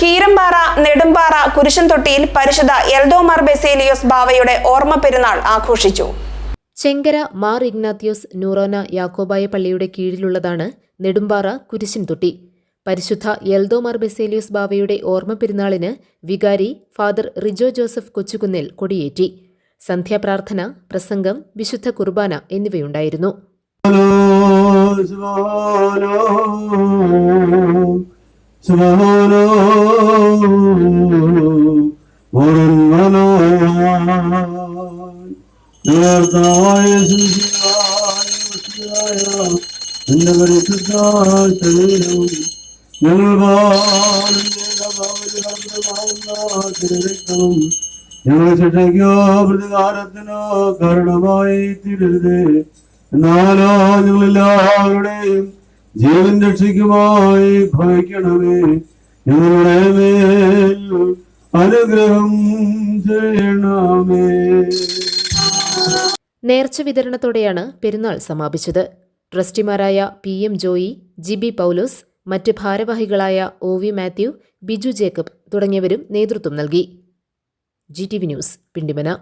കീരമ്പാറ നെടുമ്പാറ കുരിശൻതൊട്ടിയിൽ പരിശുദ്ധ എൽദോമാർ ബെസേലിയോസ് ബാവയുടെ ഓർമ്മ പെരുന്നാൾ ആഘോഷിച്ചു. ചെങ്കര മാർ ഇഗ്നാത്യോസ് നൂറോന യാക്കോബായ പള്ളിയുടെ കീഴിലുള്ളതാണ് നെടുമ്പാറ കുരിശൻതൊട്ടി. പരിശുദ്ധ എൽദോമാർ ബെസേലിയോസ് ബാവയുടെ ഓർമ്മ പെരുന്നാളിന് വികാരി ഫാദർ റിജോ ജോസഫ് കൊച്ചുകുന്നിൽ കൊടിയേറ്റി. സന്ധ്യാപ്രാർത്ഥന പ്രസംഗം വിശുദ്ധ കുർബാന എന്നിവയുണ്ടായിരുന്നു. പ്രതികാരത്തിനോ കാരണമായി തീരരുത്. എന്നാലോ ഞങ്ങളെല്ലാവരുടെയും ജീവൻ രക്ഷിക്കുമായി ഭവിക്കണമേ. ഞങ്ങളുടെ മേൽ അനുഗ്രഹം ചെയ്യണമേ. നേർച്ച വിതരണത്തോടെയാണ് പെരുന്നാൾ സമാപിച്ചത്. ട്രസ്റ്റിമാരായ P M Joy G B Paulose മറ്റ് ഭാരവാഹികളായ O V Mathew Biju Jacob തുടങ്ങിയവരും നേതൃത്വം നൽകി. G T V news Pindimana.